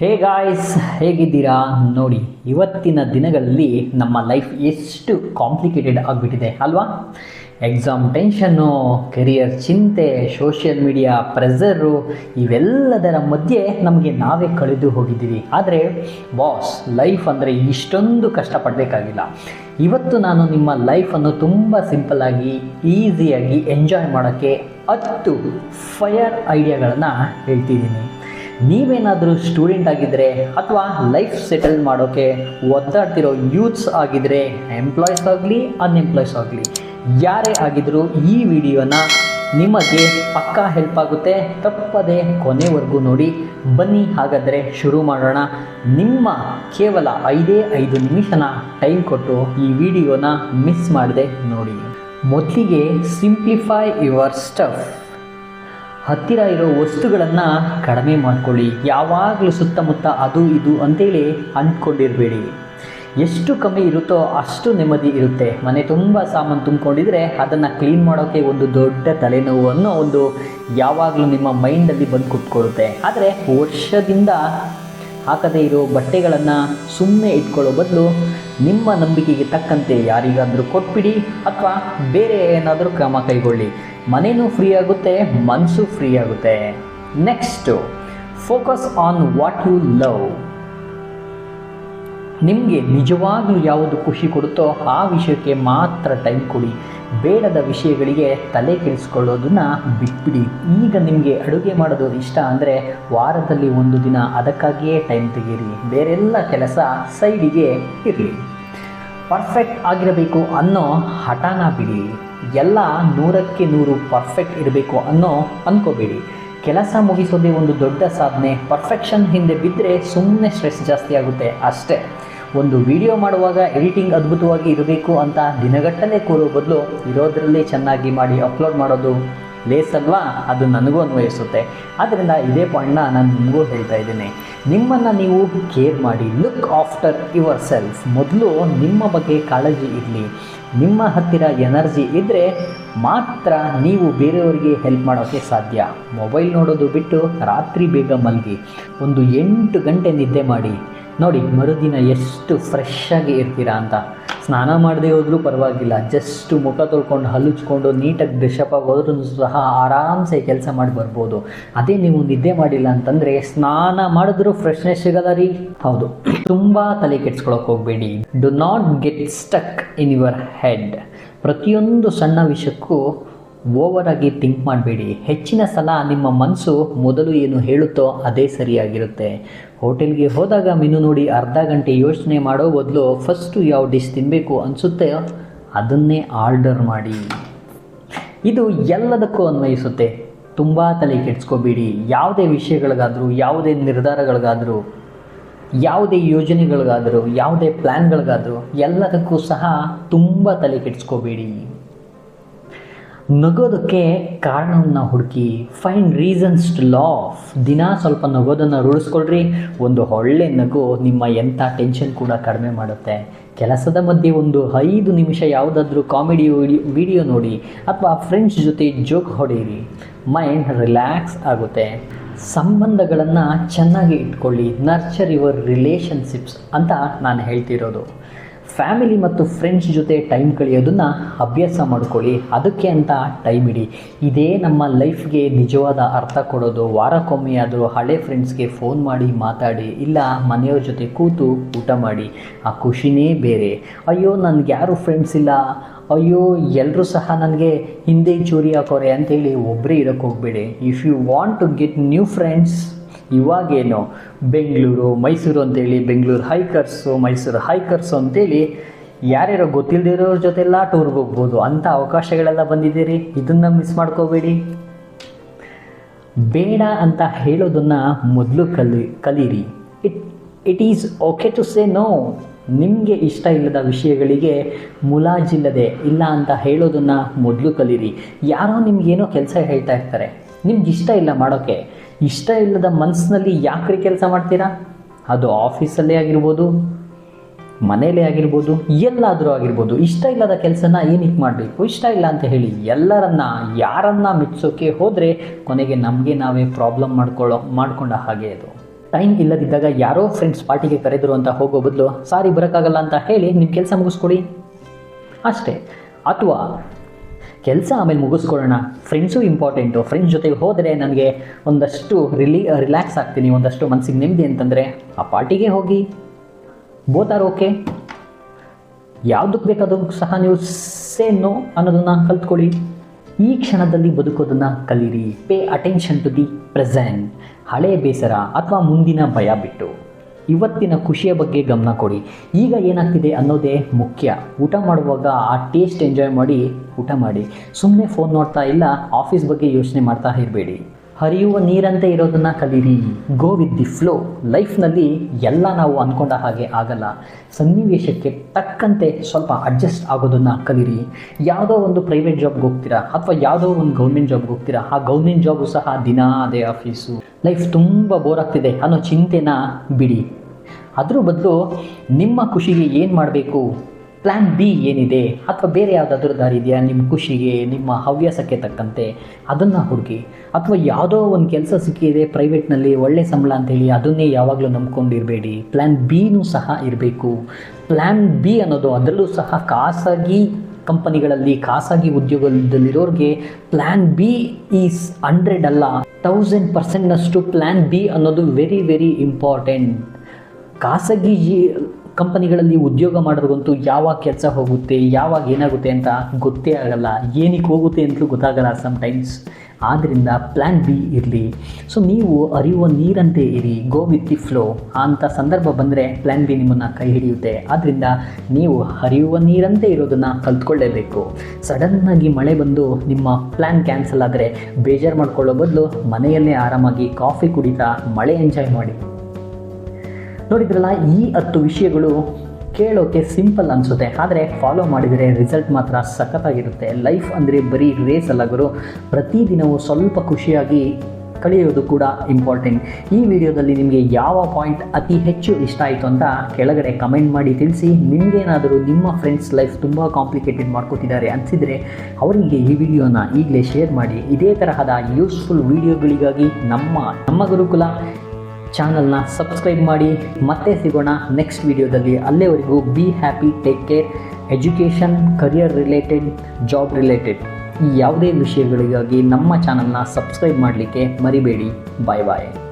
Hey guys ಹೇಗಿದ್ದೀರಾ? ನೋಡಿ, ಇವತ್ತಿನ ದಿನಗಳಲ್ಲಿ ನಮ್ಮ ಲೈಫ್ ಎಷ್ಟು ಕಾಂಪ್ಲಿಕೇಟೆಡ್ ಆಗಿಬಿಟ್ಟಿದೆ, ಅಲ್ವಾ? ಎಕ್ಸಾಮ್ ಟೆನ್ಷನ್ನು ಕೆರಿಯರ್ ಚಿಂತೆ ಸೋಷಿಯಲ್ ಮೀಡಿಯಾ ಪ್ರೆಸರು ಇವೆಲ್ಲದರ ಮಧ್ಯೆ ನಮಗೆ ನಾವೇ ಕಳೆದು ಹೋಗಿದ್ದೀವಿ. ಆದರೆ ಬಾಸ್ ಲೈಫ್ ಅಂದರೆ ಇಷ್ಟೊಂದು ಕಷ್ಟಪಡಬೇಕಾಗಿಲ್ಲ. ಇವತ್ತು ನಾನು ನಿಮ್ಮ ಲೈಫನ್ನು ತುಂಬ ಸಿಂಪಲ್ಲಾಗಿ ಈಸಿಯಾಗಿ ಎಂಜಾಯ್ ಮಾಡೋಕ್ಕೆ ಹತ್ತು ಫೈರ್ ಐಡಿಯಾಗಳನ್ನು ಹೇಳ್ತಿದ್ದೀನಿ. ನೀವೇನಾದರೂ ಸ್ಟೂಡೆಂಟ್ ಆಗಿದ್ದರೆ ಅಥವಾ ಲೈಫ್ ಸೆಟಲ್ ಮಾಡೋಕ್ಕೆ ಒದ್ದಾಡ್ತಿರೋ ಯೂತ್ಸ್ ಆಗಿದ್ದರೆ ಎಂಪ್ಲಾಯ್ಸ್ ಆಗಲಿ ಅನ್ಎಂಪ್ಲಾಯ್ಸ್ ಆಗಲಿ, ಯಾರೇ ಆಗಿದ್ದರೂ ಈ ವಿಡಿಯೋನ ನಿಮಗೆ ಪಕ್ಕಾ ಹೆಲ್ಪ್ ಆಗುತ್ತೆ. ತಪ್ಪದೆ ಕೊನೆವರೆಗೂ ನೋಡಿ, ಬನ್ನಿ ಹಾಗಾದರೆ ಶುರು ಮಾಡೋಣ. ನಿಮ್ಮ ಕೇವಲ ಐದೇ ಐದು ನಿಮಿಷನ ಟೈಮ್ ಕೊಟ್ಟು ಈ ವಿಡಿಯೋನ ಮಿಸ್ ಮಾಡದೆ ನೋಡಿ. ಮೊದಲಿಗೆ ಸಿಂಪ್ಲಿಫೈ ಯುವರ್ ಸ್ಟಫ್ ಹತ್ತಿರ ಇರೋ ವಸ್ತುಗಳನ್ನು ಕಡಿಮೆ ಮಾಡಿಕೊಳ್ಳಿ. ಯಾವಾಗಲೂ ಸುತ್ತಮುತ್ತ ಅದು, ಇದು ಅಂತೇಳಿ ಅಂದ್ಕೊಂಡಿರಬೇಡಿ ಎಷ್ಟು ಕಮ್ಮಿ ಇರುತ್ತೋ ಅಷ್ಟು ನೆಮ್ಮದಿ ಇರುತ್ತೆ. ಮನೆ ತುಂಬ ಸಾಮಾನು ತುಂಬಿಕೊಂಡಿದ್ರೆ ಅದನ್ನು ಕ್ಲೀನ್ ಮಾಡೋಕ್ಕೆ ಒಂದು ದೊಡ್ಡ ತಲೆನೋವು ಒಂದು ಯಾವಾಗಲೂ ನಿಮ್ಮ ಮೈಂಡಲ್ಲಿ ಬಂದು ಕುತ್ಕೊಳ್ಳುತ್ತೆ. ಆದರೆ ವರ್ಷದಿಂದ ಹಾಕದೇ ಇರೋ ಬಟ್ಟೆಗಳನ್ನು ಸುಮ್ಮನೆ ಇಟ್ಕೊಳ್ಳೋ ಬದಲು ನಿಮ್ಮ ನಂಬಿಕೆಗೆ ತಕ್ಕಂತೆ ಯಾರಿಗಾದರೂ ಕೊಟ್ಬಿಡಿ ಅಥವಾ ಬೇರೆ ಏನಾದರೂ ಕ್ರಮ ಕೈಗೊಳ್ಳಿ. ಮನೇನೂ ಫ್ರೀ ಆಗುತ್ತೆ ಮನಸ್ಸು ಫ್ರೀ ಆಗುತ್ತೆ. Next focus on what you love ನಿಮಗೆ ನಿಜವಾಗಲೂ ಯಾವುದು ಖುಷಿ ಕೊಡುತ್ತೋ ಆ ವಿಷಯಕ್ಕೆ ಮಾತ್ರ ಟೈಮ್ ಕೊಡಿ. ಬೇಡದ ವಿಷಯಗಳಿಗೆ ತಲೆ ಕೆಡಿಸ್ಕೊಳ್ಳೋದನ್ನು ಬಿಟ್ಬಿಡಿ. ಈಗ ನಿಮಗೆ ಅಡುಗೆ ಮಾಡೋದು ಇಷ್ಟ ಅಂದರೆ ವಾರದಲ್ಲಿ ಒಂದು ದಿನ ಅದಕ್ಕಾಗಿಯೇ ಟೈಮ್ ತೆಗೀರಿ. ಬೇರೆಲ್ಲ ಕೆಲಸ ಸೈಡಿಗೆ ಇರಲಿ. ಪರ್ಫೆಕ್ಟ್ ಆಗಿರಬೇಕು ಅನ್ನೋ ಹಠಾನ ಬಿಡಿ. ಎಲ್ಲ ನೂರಕ್ಕೆ ನೂರು ಪರ್ಫೆಕ್ಟ್ ಇರಬೇಕು ಅನ್ನೋ ಅಂದ್ಕೋಬೇಡಿ ಕೆಲಸ ಮುಗಿಸೋದೇ ಒಂದು ದೊಡ್ಡ ಸಾಧನೆ. ಪರ್ಫೆಕ್ಷನ್ ಹಿಂದೆ ಬಿದ್ದರೆ ಸುಮ್ಮನೆ ಸ್ಟ್ರೆಸ್ ಜಾಸ್ತಿ ಆಗುತ್ತೆ. ಅಷ್ಟೇ. ಒಂದು ವಿಡಿಯೋ ಮಾಡುವಾಗ ಎಡಿಟಿಂಗ್ ಅದ್ಭುತವಾಗಿ ಇರಬೇಕು ಅಂತ ದಿನಗಟ್ಟಲೆ ಕೂರೋ ಬದಲು ಇರೋದರಲ್ಲೇ ಚೆನ್ನಾಗಿ ಮಾಡಿ ಅಪ್ಲೋಡ್ ಮಾಡೋದು ಲೇಸ್ ಅಲ್ವಾ? ಅದು ನನಗೂ ಅನ್ವಯಿಸುತ್ತೆ. ಆದ್ದರಿಂದ ಇದೇ ಪಾಯಿಂಟ್ನ ನಾನು ನಿಮಗೂ ಹೇಳ್ತಾ ಇದ್ದೀನಿ. ನಿಮ್ಮನ್ನು ನೀವು ಕೇರ್ ಮಾಡಿ ಲುಕ್ ಆಫ್ಟರ್ ಯುವರ್ ಸೆಲ್ಫ್ ಮೊದಲು ನಿಮ್ಮ ಬಗ್ಗೆ ಕಾಳಜಿ ಇರಲಿ. ನಿಮ್ಮ ಹತ್ತಿರ ಎನರ್ಜಿ ಇದ್ದರೆ ಮಾತ್ರ ನೀವು ಬೇರೆಯವರಿಗೆ ಹೆಲ್ಪ್ ಮಾಡೋಕ್ಕೆ ಸಾಧ್ಯ. ಮೊಬೈಲ್ ನೋಡೋದು ಬಿಟ್ಟು ರಾತ್ರಿ ಬೇಗ ಮಲಗಿ. ಒಂದು ಎಂಟು ಗಂಟೆ ನಿದ್ದೆ ಮಾಡಿ. ನೋಡಿ, ಮರುದಿನ ಎಷ್ಟು ಫ್ರೆಶ್ ಆಗಿ ಇರ್ತೀರಾ ಅಂತ. ಸ್ನಾನ ಮಾಡದೆ ಹೋದ್ರೂ ಪರವಾಗಿಲ್ಲ ಜಸ್ಟ್ ಮುಖ ತೊಳ್ಕೊಂಡು, ಹಲ್ಲುಚ್ಕೊಂಡು, ನೀಟಾಗಿ ಡ್ರೆಶಪ್ ಆಗೋದ್ರೂ ಸಹ ಆರಾಮ್ಸೆ ಕೆಲಸ ಮಾಡಿ ಬರ್ಬೋದು. ಅದೇ ನೀವು ನಿದ್ದೆ ಮಾಡಿಲ್ಲ ಅಂತಂದರೆ ಸ್ನಾನ ಮಾಡಿದ್ರೂ ಫ್ರೆಶ್ನೆಸ್ ಸಿಗಲ್ಲ ರೀ. ಹೌದು. ತುಂಬ ತಲೆ ಕೆಡ್ಸ್ಕೊಳಕ್ಕೆ ಹೋಗಬೇಡಿ. Do not get stuck in your head ಪ್ರತಿಯೊಂದು ಸಣ್ಣ ವಿಷಯಕ್ಕೂ ಓವರ್ ಆಗಿ ಥಿಂಕ್ ಮಾಡಬೇಡಿ. ಹೆಚ್ಚಿನ ಸಲ ನಿಮ್ಮ ಮನಸ್ಸು ಮೊದಲು ಏನು ಹೇಳುತ್ತೋ ಅದೇ ಸರಿಯಾಗಿರುತ್ತೆ. ಹೋಟೆಲ್ಗೆ ಹೋದಾಗ ಮೆನು ನೋಡಿ ಅರ್ಧ ಗಂಟೆ ಯೋಚನೆ ಮಾಡೋ ಬದಲು ಫಸ್ಟು ಯಾವ ಡಿಶ್ ತಿನ್ನಬೇಕು ಅನಿಸುತ್ತೆ ಅದನ್ನೇ ಆರ್ಡರ್ ಮಾಡಿ. ಇದು ಎಲ್ಲದಕ್ಕೂ ಅನ್ವಯಿಸುತ್ತೆ. ತುಂಬ ತಲೆ ಕೆಡಿಸ್ಕೋಬೇಡಿ. ಯಾವುದೇ ವಿಷಯಗಳಿಗಾದರೂ, ಯಾವುದೇ ನಿರ್ಧಾರಗಳಿಗಾದರೂ, ಯಾವುದೇ ಯೋಜನೆಗಳಿಗಾದರೂ, ಯಾವುದೇ ಪ್ಲ್ಯಾನ್ಗಳಿಗಾದರೂ ಎಲ್ಲದಕ್ಕೂ ಸಹ ತುಂಬ ತಲೆ ಕೆಡಿಸ್ಕೋಬೇಡಿ. ನಗೋದಕ್ಕೆ ಕಾರಣವನ್ನು ಹುಡುಕಿ ಫೈನ್ ರೀಸನ್ಸ್ ಟು ಲಾಫ್ ದಿನ ಸ್ವಲ್ಪ ನಗೋದನ್ನು ರೂಢಿಸ್ಕೊಳ್ರಿ. ಒಂದು ಒಳ್ಳೆ ನಗು ನಿಮ್ಮ ಎಂಥ ಟೆನ್ಷನ್ ಕೂಡ ಕಡಿಮೆ ಮಾಡುತ್ತೆ. ಕೆಲಸದ ಮಧ್ಯೆ ಒಂದು ಐದು ನಿಮಿಷ ಯಾವುದಾದ್ರೂ ಕಾಮಿಡಿ ವಿಡಿಯೋ ನೋಡಿ ಅಥವಾ ಫ್ರೆಂಡ್ಸ್ ಜೊತೆ ಜೋಕ್ ಹೊಡೆಯಿರಿ. ಮೈಂಡ್ ರಿಲ್ಯಾಕ್ಸ್ ಆಗುತ್ತೆ. ಸಂಬಂಧಗಳನ್ನು ಚೆನ್ನಾಗಿ ಇಟ್ಕೊಳ್ಳಿ. ನರ್ಚರ್ ಯುವರ್ ರಿಲೇಷನ್ಶಿಪ್ಸ್ ಅಂತ ನಾನು ಹೇಳ್ತಿರೋದು. ಫ್ಯಾಮಿಲಿ ಮತ್ತು ಫ್ರೆಂಡ್ಸ್ ಜೊತೆ ಟೈಮ್ ಕಳೆಯೋದನ್ನು ಅಭ್ಯಾಸ ಮಾಡ್ಕೊಳ್ಳಿ. ಅದಕ್ಕೆ ಅಂತ ಟೈಮ್ ಇಡಿ. ಇದೇ ನಮ್ಮ ಲೈಫ್ಗೆ ನಿಜವಾದ ಅರ್ಥ ಕೊಡೋದು. ವಾರಕ್ಕೊಮ್ಮೆ ಆದರೂ ಹಳೆ ಫ್ರೆಂಡ್ಸ್ಗೆ ಫೋನ್ ಮಾಡಿ ಮಾತಾಡಿ, ಇಲ್ಲ ಮನೆಯವ್ರ ಜೊತೆ ಕೂತು ಊಟ ಮಾಡಿ. ಆ ಖುಷಿನೇ ಬೇರೆ. ಅಯ್ಯೋ, ನನಗೆ ಯಾರು ಫ್ರೆಂಡ್ಸ್ ಇಲ್ಲ. ಅಯ್ಯೋ ಎಲ್ಲರೂ ಸಹ ನನಗೆ ಹಿಂದೆ ಚೂರಿ ಹಾಕೋರೆ ಅಂತೇಳಿ ಒಬ್ಬರೇ ಇರೋಕ್ಕೆ ಹೋಗಬೇಡಿ. If you want to get new friends ಇವಾಗೇನು? ಬೆಂಗಳೂರು, ಮೈಸೂರು ಅಂತೇಳಿ, ಬೆಂಗಳೂರು ಹೈಕರ್ಸು, ಮೈಸೂರು ಹೈಕರ್ಸು ಅಂತೇಳಿ ಯಾರ್ಯಾರೋ ಗೊತ್ತಿಲ್ಲದಿರೋರ ಜೊತೆಲ್ಲ ಟೂರ್ಗೆ ಹೋಗ್ಬೋದು. ಅಂಥ ಅವಕಾಶಗಳೆಲ್ಲ ಬಂದಿದ್ದೀರಿ? ಇದನ್ನು ಮಿಸ್ ಮಾಡ್ಕೋಬೇಡಿ. ಬೇಡ ಅಂತ ಹೇಳೋದನ್ನು ಮೊದಲು ಕಲಿ, ಕಲೀರಿ. It it is okay to say no ನಿಮಗೆ ಇಷ್ಟ ಇಲ್ಲದ ವಿಷಯಗಳಿಗೆ ಮುಲಾಜಿಲ್ಲದೆ ಇಲ್ಲ ಅಂತ ಹೇಳೋದನ್ನು ಮೊದಲು ಕಲೀರಿ. ಯಾರೋ ನಿಮ್ಗೇನೋ ಕೆಲಸ ಹೇಳ್ತಾ ಇರ್ತಾರೆ. ನಿಮ್ಗೆ ಇಷ್ಟ ಇಲ್ಲ ಮಾಡೋಕ್ಕೆ ಇಷ್ಟ ಇಲ್ಲದ ಮನಸ್ಸಿನಲ್ಲಿ ಯಾಕ್ರಿ ಕೆಲಸ ಮಾಡ್ತೀರಾ? ಅದು ಆಫೀಸಲ್ಲೇ ಆಗಿರ್ಬೋದು ಮನೇಲೇ ಆಗಿರ್ಬೋದು, ಎಲ್ಲಾದರೂ ಆಗಿರ್ಬೋದು. ಇಷ್ಟ ಇಲ್ಲದ ಕೆಲಸನ ಏನಕ್ಕೆ ಮಾಡಬೇಕು? ಇಷ್ಟ ಇಲ್ಲ ಅಂತ ಹೇಳಿ ಎಲ್ಲರನ್ನ, ಯಾರನ್ನ ಮೆಚ್ಚೋಕೆ ಹೋದರೆ ಕೊನೆಗೆ ನಮಗೆ ನಾವೇ ಪ್ರಾಬ್ಲಮ್ ಮಾಡ್ಕೊಳ್ಳೋ, ಮಾಡ್ಕೊಂಡ ಹಾಗೆ ಅದು. ಟೈಮ್ ಇಲ್ಲದಿದ್ದಾಗ ಯಾರೋ ಫ್ರೆಂಡ್ಸ್ ಪಾರ್ಟಿಗೆ ಕರೆದರು ಅಂತ ಹೋಗೋ ಬದಲು, ಸಾರಿ, ಬರೋಕ್ಕಾಗಲ್ಲ ಅಂತ ಹೇಳಿ ನಿಮ್ಮ ಕೆಲಸ ಮುಗಿಸ್ಕೊಡಿ. ಅಷ್ಟೇ. ಅಥವಾ ಕೆಲಸ ಆಮೇಲೆ ಮುಗಿಸ್ಕೊಳ್ಳೋಣ. ಫ್ರೆಂಡ್ಸು ಇಂಪಾರ್ಟೆಂಟು ಫ್ರೆಂಡ್ಸ್ ಜೊತೆಗೆ ಹೋದರೆ ನನಗೆ ಒಂದಷ್ಟು ರಿಲಿ ರಿಲ್ಯಾಕ್ಸ್ ಆಗ್ತೀನಿ. ಒಂದಷ್ಟು ಮನಸ್ಸಿಗೆ ನೆಮ್ಮದಿ ಅಂತಂದರೆ ಆ ಪಾರ್ಟಿಗೆ ಹೋಗಿ. ಬೋತಾರ ಓಕೆ ಯಾವುದಕ್ಕೆ ಬೇಕಾದರೂ ಸಹ ನೀವು ಸೇ ನೋ ಅನ್ನೋದನ್ನು ಕಲ್ತ್ಕೊಳ್ಳಿ. ಈ ಕ್ಷಣದಲ್ಲಿ ಬದುಕೋದನ್ನು ಕಲೀರಿ. Pay attention to the present ಹಳೆಯ ಬೇಸರ ಅಥವಾ ಮುಂದಿನ ಭಯ ಬಿಟ್ಟು. ಇವತ್ತಿನ ಖುಷಿಯ ಬಗ್ಗೆ ಗಮನ ಕೊಡಿ. ಈಗ ಏನಾಗ್ತಿದೆ ಅನ್ನೋದೇ ಮುಖ್ಯ. ಊಟ ಮಾಡುವಾಗ ಆ ಟೇಸ್ಟ್ ಎಂಜಾಯ್ ಮಾಡಿ ಊಟ ಮಾಡಿ. ಸುಮ್ಮನೆ ಫೋನ್ ನೋಡ್ತಾ ಇಲ್ಲ ಆಫೀಸ್ ಬಗ್ಗೆ ಯೋಚನೆ ಮಾಡ್ತಾ ಇರಬೇಡಿ. ಹರಿಯುವ ನೀರಂತೆ ಇರೋದನ್ನು ಕಲೀರಿ. ಗೋ ವಿತ್ ದಿ ಫ್ಲೋ ಲೈಫ್ನಲ್ಲಿ ಎಲ್ಲ ನಾವು ಅಂದ್ಕೊಂಡ ಹಾಗೆ ಆಗಲ್ಲ. ಸನ್ನಿವೇಶಕ್ಕೆ ತಕ್ಕಂತೆ ಸ್ವಲ್ಪ ಅಡ್ಜಸ್ಟ್ ಆಗೋದನ್ನು ಕಲೀರಿ. ಯಾವುದೋ ಒಂದು ಪ್ರೈವೇಟ್ ಜಾಬ್ಗೆ ಹೋಗ್ತೀರಾ, ಅಥವಾ ಯಾವುದೋ ಒಂದು ಗೌರ್ಮೆಂಟ್ ಜಾಬ್ಗೆ ಹೋಗ್ತೀರಾ, ಆ ಗೌರ್ಮೆಂಟ್ ಜಾಬು ಸಹ ದಿನ ಅದೇ ಆಫೀಸು ಲೈಫ್ ತುಂಬ ಬೋರ್ ಆಗ್ತಿದೆ ಅನ್ನೋ ಚಿಂತೆನ ಬಿಡಿ. ಅದ್ರ ಬದಲು ನಿಮ್ಮ ಖುಷಿಗೆ ಏನು ಮಾಡಬೇಕು? ಪ್ಲ್ಯಾನ್ ಬಿ ಏನಿದೆ? ಅಥವಾ ಬೇರೆ ಯಾವುದಾದ್ರೂ ದಾರಿ ಇದೆಯಾ? ನಿಮ್ಮ ಖುಷಿಗೆ, ನಿಮ್ಮ ಹವ್ಯಾಸಕ್ಕೆ ತಕ್ಕಂತೆ ಅದನ್ನು ಹುಡುಕಿ. ಅಥವಾ ಯಾವುದೋ ಒಂದು ಕೆಲಸ ಸಿಕ್ಕಿದೆ ಪ್ರೈವೇಟ್ನಲ್ಲಿ ಒಳ್ಳೆ ಸಂಬಳ ಅಂತೇಳಿ ಅದನ್ನೇ ಯಾವಾಗಲೂ ನಂಬ್ಕೊಂಡಿರಬೇಡಿ. ಪ್ಲ್ಯಾನ್ ಬಿನೂ ಸಹ ಇರಬೇಕು. ಪ್ಲ್ಯಾನ್ ಬಿ ಅನ್ನೋದು ಅದರಲ್ಲೂ ಸಹ ಖಾಸಗಿ ಕಂಪನಿಗಳಲ್ಲಿ, ಖಾಸಗಿ ಉದ್ಯೋಗದಲ್ಲಿರೋರಿಗೆ ಪ್ಲ್ಯಾನ್ ಬಿ ಈಸ್ ಹಂಡ್ರೆಡ್ ಅಲ್ಲ ತೌಸಂಡ್ ಪರ್ಸೆಂಟ್ನಷ್ಟು ಪ್ಲ್ಯಾನ್ ಬಿ ಅನ್ನೋದು ವೆರಿ ವೆರಿ ಇಂಪಾರ್ಟೆಂಟ್ ಖಾಸಗಿ ಕಂಪನಿಗಳಲ್ಲಿ ಉದ್ಯೋಗ ಮಾಡೋರಿಗಂತೂ ಯಾವಾಗ ಕೆಲಸ ಹೋಗುತ್ತೆ, ಯಾವಾಗ ಏನಾಗುತ್ತೆ ಅಂತ ಗೊತ್ತೇ ಆಗಲ್ಲ. ಏನಕ್ಕೆ ಹೋಗುತ್ತೆ ಅಂತಲೂ ಗೊತ್ತಾಗಲ್ಲ ಸಮ್ಟೈಮ್ಸ್ ಆದ್ದರಿಂದ ಪ್ಲ್ಯಾನ್ ಬಿ ಇರಲಿ. ಸೊ ನೀವು ಅರಿಯುವ ನೀರಂತೆ ಇರಿ. ಗೋ ವಿತ್ ದಿ ಫ್ಲೋ ಅಂಥ ಸಂದರ್ಭ ಬಂದರೆ ಪ್ಲ್ಯಾನ್ ಬಿ ನಿಮ್ಮನ್ನು ಕೈ ಹಿಡಿಯುತ್ತೆ. ಆದ್ದರಿಂದ ನೀವು ಹರಿಯುವ ನೀರಂತೆ ಇರೋದನ್ನು ಕಲ್ತ್ಕೊಳ್ಳೇಬೇಕು. ಸಡನ್ನಾಗಿ ಮಳೆ ಬಂದು ನಿಮ್ಮ ಪ್ಲ್ಯಾನ್ ಕ್ಯಾನ್ಸಲ್ ಆದರೆ ಬೇಜಾರು ಮಾಡ್ಕೊಳ್ಳೋ ಬದಲು ಮನೆಯಲ್ಲೇ ಆರಾಮಾಗಿ ಕಾಫಿ ಕುಡಿತಾ ಮಳೆ ಎಂಜಾಯ್ ಮಾಡಿ. ನೋಡಿದ್ರಲ್ಲ, ಈ ಹತ್ತು ವಿಷಯಗಳು ಕೇಳೋಕೆ ಸಿಂಪಲ್ ಅನಿಸುತ್ತೆ. ಆದರೆ ಫಾಲೋ ಮಾಡಿದರೆ ರಿಸಲ್ಟ್ ಮಾತ್ರ ಸಖತ್ತಾಗಿರುತ್ತೆ. ಲೈಫ್ ಅಂದರೆ ಬರೀ ರೇಸ್ ಅಲ್ಲ ಗುರು. ಪ್ರತಿದಿನವೂ ಸ್ವಲ್ಪ ಖುಷಿಯಾಗಿ ಕಳೆಯೋದು ಕೂಡ ಇಂಪಾರ್ಟೆಂಟ್ ಈ ವಿಡಿಯೋದಲ್ಲಿ ನಿಮಗೆ ಯಾವ ಪಾಯಿಂಟ್ ಅತಿ ಹೆಚ್ಚು ಇಷ್ಟ ಆಯಿತು ಅಂತ ಕೆಳಗಡೆ ಕಮೆಂಟ್ ಮಾಡಿ ತಿಳಿಸಿ. ನಿಮಗೇನಾದರೂ ನಿಮ್ಮ ಫ್ರೆಂಡ್ಸ್ ಲೈಫ್ ತುಂಬ ಕಾಂಪ್ಲಿಕೇಟೆಡ್ ಮಾಡ್ಕೋತಿದ್ದಾರೆ ಅನಿಸಿದರೆ ಅವರಿಗೆ ಈ ವಿಡಿಯೋನ ಈಗಲೇ ಶೇರ್ ಮಾಡಿ. ಇದೇ ತರಹದ ಯೂಸ್ಫುಲ್ ವಿಡಿಯೋಗಳಿಗಾಗಿ ನಮ್ಮ ನಮ್ಮ ಗುರುಕುಲ ಚಾನಲ್ನ ಸಬ್ಸ್ಕ್ರೈಬ್ ಮಾಡಿ. ಮತ್ತೆ ಸಿಗೋಣ ನೆಕ್ಸ್ಟ್ ವಿಡಿಯೋದಲ್ಲಿ. ಅಲ್ಲಿವರೆಗೂ be happy take care education career related job related ಈ ಯಾವುದೇ ವಿಷಯಗಳಿಗಾಗಿ ನಮ್ಮ ಚಾನಲ್ನ ಸಬ್ಸ್ಕ್ರೈಬ್ ಮಾಡಲಿಕ್ಕೆ ಮರಿಬೇಡಿ. ಬಾಯ್ ಬಾಯ್